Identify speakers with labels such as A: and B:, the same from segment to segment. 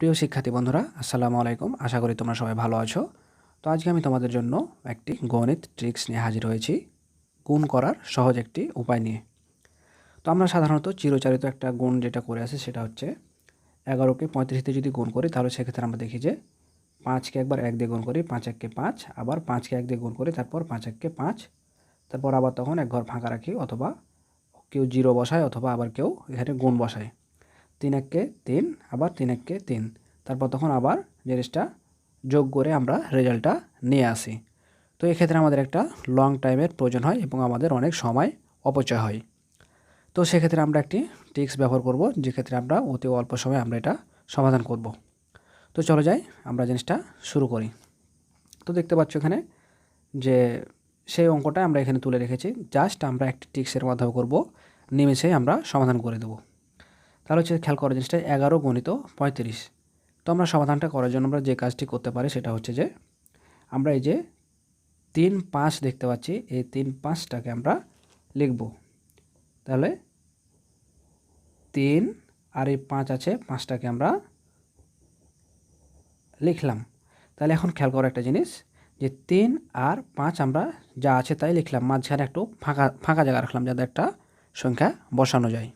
A: প্রিয় শিক্ষার্থী বন্ধুরা, আসসালামু আলাইকুম। আশা করি তোমরা সবাই ভালো আছো। তো আজকে আমি তোমাদের জন্য একটি গণিত ট্রিক্স নিয়ে হাজির হয়েছি। গুণ করার সহজ একটি উপায় নিয়ে। তো আমরা সাধারণত চিরচারিত একটা গুণ যেটা করে আসি সেটা হচ্ছে এগারোকে পঁয়ত্রিশতে যদি গুণ করি, তাহলে সেক্ষেত্রে আমরা দেখি যে পাঁচকে একবার এক দিয়ে গুণ করি, পাঁচ এককে পাঁচ, আবার পাঁচকে এক দিয়ে গুণ করি, তারপর পাঁচ এককে পাঁচ, তারপর আবার তখন এক ঘর ফাঁকা রাখি অথবা কেউ জিরো বসায় অথবা আবার কেউ এখানে গুণ বসায়। তিন এককে তিন, আবার তিন এককে তিন। তারপর তখন আবার জিনিসটা যোগ করে আমরা রেজাল্টটা নিয়ে আসি। তো এক্ষেত্রে আমাদের একটা লং টাইমের প্রয়োজন হয় এবং আমাদের অনেক সময় অপচয় হয়। তো সেক্ষেত্রে আমরা একটি টিক্স ব্যবহার করব, যেক্ষেত্রে আমরা অতি অল্প সময়ে আমরা এটা সমাধান করব। তো চলো যাই, আমরা জিনিসটা শুরু করি। তো দেখতে পাচ্ছ এখানে যে সেই অঙ্কটা আমরা এখানে তুলে রেখেছি। জাস্ট আমরা একটি টিক্সের মাধ্যমে করব, নিমেষেই আমরা সমাধান করে দেবো। তাহলে হচ্ছে খেয়াল করার জিনিসটা, এগারো গণিত পঁয়ত্রিশ। তো আমরা সমাধানটা করার জন্য আমরা যে কাজটি করতে পারি সেটা হচ্ছে যে, আমরা এই যে তিন পাঁচ দেখতে পাচ্ছি, এই তিন পাঁচটাকে আমরা লিখব। তাহলে তিন আর এই পাঁচ আছে, পাঁচটাকে আমরা লিখলাম। তাহলে এখন খেয়াল করার একটা জিনিস, যে তিন আর পাঁচ আমরা যা আছে তাই লিখলাম, মাঝখানে একটু ফাঁকা ফাঁকা জায়গা রাখলাম যাতে একটা সংখ্যা বসানো যায়।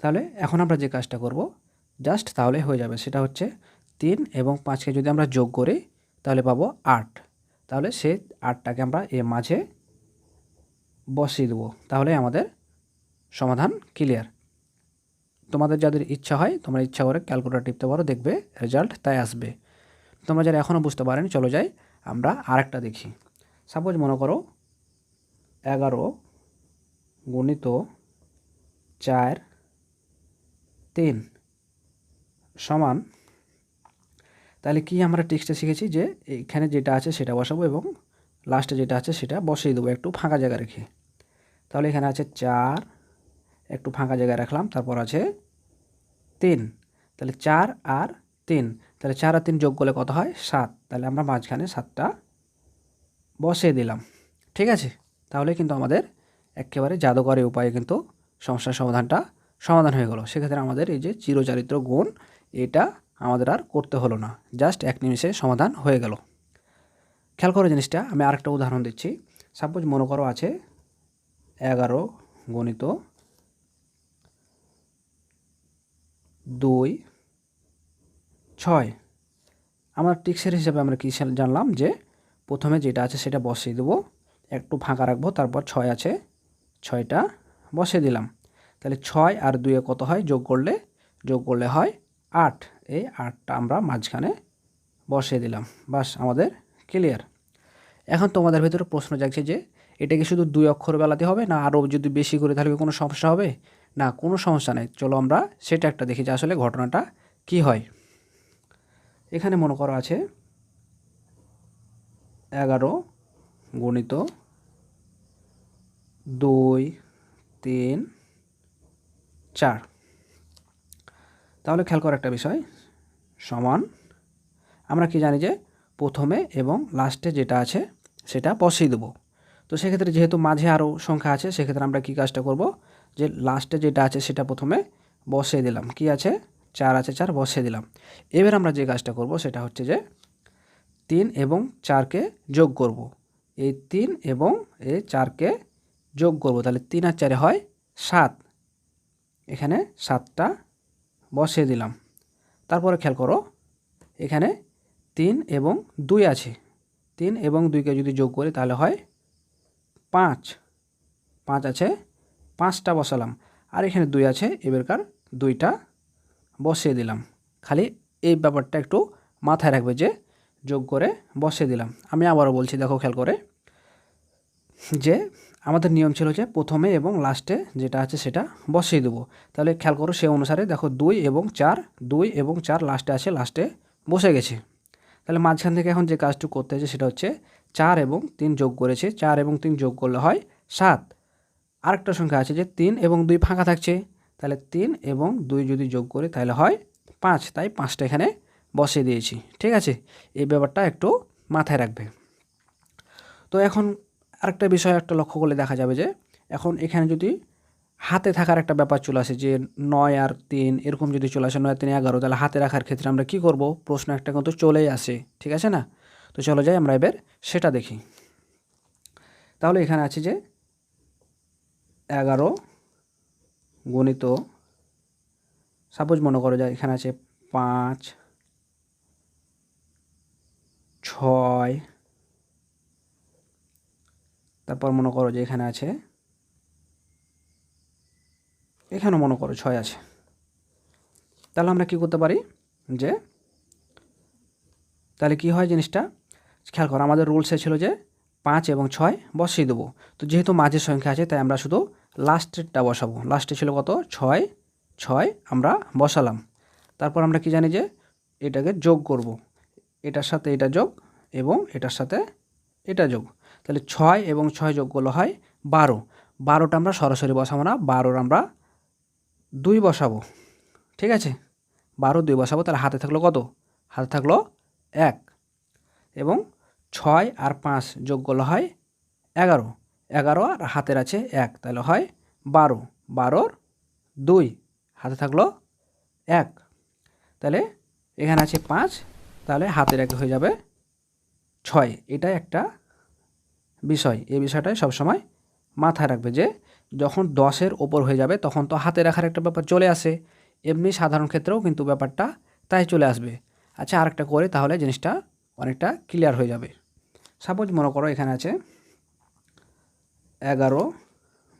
A: তাহলে এখন আমরা যে কাজটা করব জাস্ট তাহলে হয়ে যাবে সেটা হচ্ছে তিন এবং পাঁচকে যদি আমরা যোগ করি, তাহলে পাবো আট। তাহলে সে আটটাকে আমরা এ মাঝে বসিয়ে দেবো। তাহলে আমাদের সমাধান ক্লিয়ার তোমাদের যাদের ইচ্ছা হয়, তোমরা ইচ্ছা করে ক্যালকুলেটার টিপতে পারো দেখবে রেজাল্ট তাই আসবে। তোমরা যারা এখনও বুঝতে পারেন, চলো যাই, আমরা আরেকটা দেখি। সাপোজ মনে করো এগারো গণিত চার তিন সমান, তাহলে কি আমরা টেক্সটে শিখেছি যে এখানে যেটা আছে সেটা বসাবো এবং লাস্টে যেটা আছে সেটা বসিয়ে দেবো, একটু ফাঁকা জায়গা রেখে। তাহলে এখানে আছে চার, একটু ফাঁকা জায়গায় রাখলাম, তারপর আছে তিন। তাহলে চার আর তিন, তাহলে চার আর তিন যোগ করলে কত হয়? সাত। তাহলে আমরা মাঝখানে সাতটা বসিয়ে দিলাম। ঠিক আছে? তাহলে কিন্তু আমাদের একেবারে জাদুকরী উপায়ে কিন্তু সমস্যার সমাধানটা সমাধান হয়ে গেল। সেক্ষেত্রে আমাদের এই যে চিরচারিত্র গুণ, এটা আমাদের আর করতে হলো না। জাস্ট এক নিমিষে সমাধান হয়ে গেল। খেয়াল করো জিনিসটা, আমি আরেকটা উদাহরণ দিচ্ছি। সাপোজ মনে করো আছে এগারো গণিত দুই ছয়। আমার টিক্সের হিসাবে আমরা কী জানলাম যে প্রথমে যেটা আছে সেটা বসিয়ে দেবো। একটু ফাঁকা রাখব, তারপর ছয় আছে, ছয়টা বসিয়ে দিলাম। তাহলে ছয় আর দুয়ে কত হয়? যোগ করলে যোগ করলে হয় আট। এই আটটা আমরা মাঝখানে বসিয়ে দিলাম। বাস, আমাদের ক্লিয়ার এখন তোমাদের ভিতরে প্রশ্ন জাগছে যে, এটা কি শুধু দুই অক্ষর বেলাতে হবে না আরও যদি বেশি করে তাহলে কোনো সমস্যা হবে? না, কোনো সমস্যা নেই। চলো আমরা সেটা একটা দেখি যে আসলে ঘটনাটা কি হয়। এখানে মনে করো আছে এগারো গণিত দুই তিন চার। তাহলে খেয়াল করার একটা বিষয়, সমান, আমরা কি জানি যে প্রথমে এবং লাস্টে যেটা আছে সেটা বসিয়ে দেবো। তো সেক্ষেত্রে যেহেতু মাঝে আরও সংখ্যা আছে, সেক্ষেত্রে আমরা কি কাজটা করব? যে লাস্টে যেটা আছে সেটা প্রথমে বসিয়ে দিলাম। কি আছে? চার আছে, চার বসিয়ে দিলাম। এবার আমরা যে কাজটা করব সেটা হচ্ছে যে তিন এবং চারকে যোগ করব। এই তিন এবং এই চারকে যোগ করব। তাহলে তিন আর চারে হয় সাত। এখানে সাতটা বসিয়ে দিলাম। তারপরে খেয়াল করো, এখানে তিন এবং দুই আছে। তিন এবং দুইকে যদি যোগ করি তাহলে হয় পাঁচ। পাঁচ আছে, পাঁচটা বসালাম। আর এখানে দুই আছে, এবারকার দুইটা বসিয়ে দিলাম। খালি এই ব্যাপারটা একটু মাথায় রাখবে যে যোগ করে বসিয়ে দিলাম। আমি আবারও বলছি, দেখো খেয়াল করে, যে আমাদের নিয়ম ছিল যে প্রথমে এবং লাস্টে যেটা আছে সেটা বসিয়ে দেবো। তাহলে খেয়াল করো সে অনুসারে দেখো দুই এবং চার, দুই এবং চার লাস্টে আছে লাস্টে বসে গেছে। তাহলে মাঝখান থেকে এখন যে কাজটুকু করতে হয়েছে সেটা হচ্ছে চার এবং তিন যোগ করেছে। চার এবং তিন যোগ করলে হয় সাত। আরেকটা সংখ্যা আছে যে তিন এবং দুই ফাঁকা থাকছে। তাহলে তিন এবং দুই যদি যোগ করি তাহলে হয় পাঁচ। তাই পাঁচটা এখানে বসিয়ে দিয়েছি। ঠিক আছে? এই ব্যাপারটা একটু মাথায় রাখবে। তো এখন আরেকটা বিষয় একটা লক্ষ্য করলে দেখা যাবে যে এখন এখানে যদি হাতে থাকার একটা ব্যাপার চলে আসে যে নয় আর তিন এরকম যদি চলে আসে নয়, তিন, এগারো, তাহলে হাতে রাখার ক্ষেত্রে আমরা কি করব? প্রশ্ন একটা কিন্তু চলেই আসে, ঠিক আছে না? তো চলো যাই, আমরা এবার সেটা দেখি। তাহলে এখানে আছে যে এগারো গণিত সাপোজ মনে করো যায় এখানে আছে পাঁচ, ছয় তারপর মনে করো যে এখানে আছে, এখানেও মনে করো ছয় আছে। তাহলে আমরা কি করতে পারি? যে, তাহলে কি হয় জিনিসটা? খেয়াল করো, আমাদের রুলসে ছিল যে পাঁচ এবং ছয় বসিয়ে দেবো। তো যেহেতু মাঝের সংখ্যা আছে, তাই আমরা শুধু লাস্টেরটা বসাবো। লাস্টে ছিল কত? ছয় ছয় আমরা বসালাম। তারপর আমরা কি জানি যে, এটাকে যোগ করব। এটার সাথে এটা যোগ এবং এটার সাথে এটা যোগ। তাহলে ছয় এবং ছয় যোগ করলে হয় বারো। বারোটা আমরা সরাসরি বসাবো না, বারোর আমরা দুই বসাবো। ঠিক আছে? বারো, দুই বসাবো, তাহলে হাতে থাকল কত? হাতে থাকল এক। এবং ছয় আর পাঁচ যোগ করলে হয় এগারো। এগারো আর হাতের আছে এক, তাহলে হয় বারো। বারোর দুই, হাতে থাকল এক। তাহলে এখানে আছে পাঁচ, তাহলে হাতের এক হয়ে যাবে ছয়। এটা একটা বিষয় এই বিষয়টাই সবসময় মাথায় রাখবে যে যখন দশের ওপর হয়ে যাবে তখন তো হাতে রাখার একটা ব্যাপার চলে আসে। এমনি সাধারণ ক্ষেত্রেও কিন্তু ব্যাপারটা তাই চলে আসবে। আচ্ছা আরেকটা করে তাহলে জিনিসটা অনেকটা ক্লিয়ার হয়ে যাবে। সাপোজ মনে করো এখানে আছে এগারো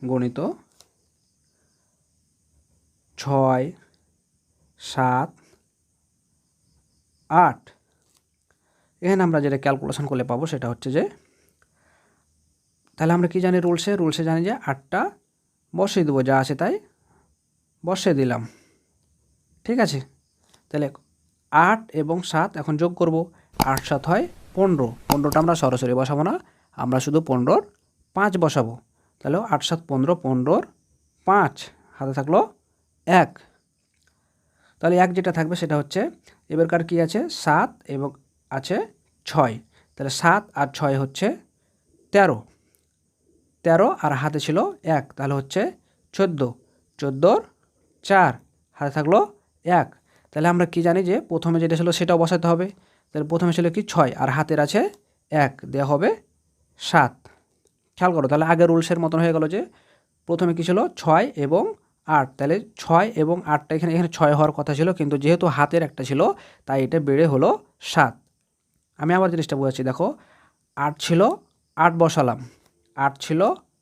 A: গণিত ছয় সাত আট। এখানে আমরা যেটা ক্যালকুলেশন করলে পাবো সেটা হচ্ছে যে তাহলে আমরা কি জানি রুলসে? রুলসে জানি যে আটটা বসিয়ে দেবো, যা আছে তাই বসিয়ে দিলাম। ঠিক আছে? তাহলে আট এবং সাত এখন যোগ করব। আট, সাত হয় পনেরো। পনেরোটা আমরা সরাসরি বসাবো না। আমরা শুধু পনেরোর পাঁচ বসাবো। তাহলে আট, সাত, পনেরো, পনেরোর পাঁচ। হাতে থাকল এক। তাহলে এক যেটা থাকবে সেটা হচ্ছে এবারকার কি আছে? সাত এবং আছে ছয়। তাহলে সাত আর ছয় হচ্ছে তেরো। তেরো আর হাতে ছিল এক, তাহলে হচ্ছে চোদ্দ। চোদ্দোর চার, হাতে থাকল এক। তাহলে আমরা কি জানি যে প্রথমে যেটা ছিল সেটাও বসাতে হবে। তাহলে প্রথমে ছিল কি ছয় আর হাতের আছে এক দেওয়া হবে সাত। খেয়াল করো, তাহলে আগের রুলসের মতন হয়ে গেল যে প্রথমে কি ছিল ছয় এবং আট। তাহলে ছয় এবং আটটা এখানে এখানে ছয় হওয়ার কথা ছিল, কিন্তু যেহেতু হাতের একটা ছিল, তাই এটা বেড়ে হলো সাত। আমি আবার জিনিসটা বোঝাচ্ছি, দেখো, আট ছিল, আট বসালাম। আট ছিল,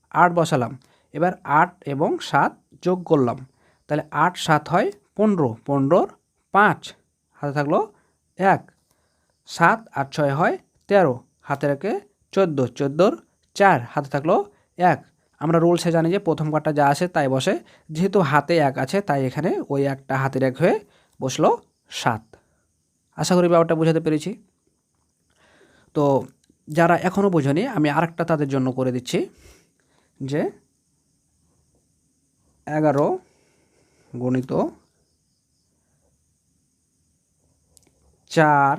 A: আট বসালাম। এবার আট এবং সাত যোগ করলাম। তাহলে আট, সাত হয় পনেরো, পনেরোর পাঁচ। হাতে থাকল এক। সাত, আট, ছয় হয় তেরো। হাতে রেখে চোদ্দ, চোদ্দোর চার। হাতে থাকল এক। আমরা রুলসে জানি যে প্রথম কার্ডটা যা আসে তাই বসে। যেহেতু হাতে এক আছে, তাই এখানে ওই একটা হাতের এক হয়ে বসল সাত। আশা করি ব্যাপারটা বোঝাতে পেরেছি। তো যারা এখনও বোঝেনি, আমি আরেকটা তাদের জন্য করে দিচ্ছি, যে এগারো গণিত চার,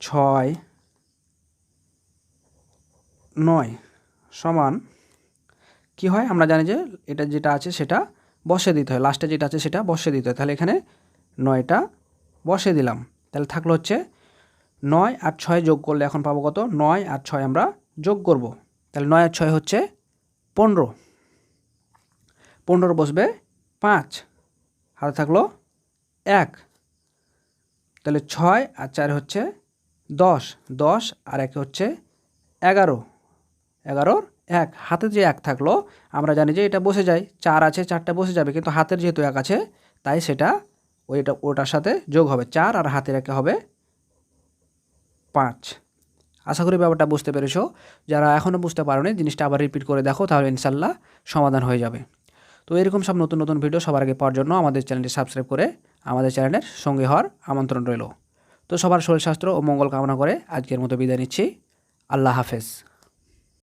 A: ছয়, নয় সমান কি হয়? আমরা জানি যে এটা যেটা আছে সেটা বসে দিতে হয়। লাস্টে যেটা আছে সেটা বসে দিতে হয়। তাহলে এখানে নয়টা বসে দিলাম। তাহলে থাকল হচ্ছে নয় আর ছয় যোগ করলে এখন পাবো কত? নয় আর ছয় আমরা যোগ করব। তাহলে নয় আর ছয় হচ্ছে পনেরো। পনেরো বসবে পাঁচ। হাতে থাকল এক। তাহলে ছয় আর চার হচ্ছে দশ। দশ আর একে হচ্ছে এগারো। এগারোর এক। হাতে যে এক থাকল, আমরা জানি যে এটা বসে যায়। চার আছে, চারটা বসে যাবে, কিন্তু হাতের যেহেতু এক আছে, তাই সেটা ওইটা ওটার সাথে যোগ হবে। চার আর হাতের একে হবে পাঁচ। আশা করি ব্যাপারটা বুঝতে পেরেছ। যারা এখনও বুঝতে পারোনি, জিনিসটা আবার রিপিট করে দেখো, তাহলে ইনশাল্লাহ সমাধান হয়ে যাবে। তো এরকম সব নতুন নতুন ভিডিও সবার আগে পাওয়ার জন্য আমাদের চ্যানেলটি সাবস্ক্রাইব করে আমাদের চ্যানেলের সঙ্গে হওয়ার আমন্ত্রণ রইল। তো সবার শরীর স্বাস্থ্য ও মঙ্গল কামনা করে আজকের মতো বিদায় নিচ্ছি। আল্লাহ হাফেজ।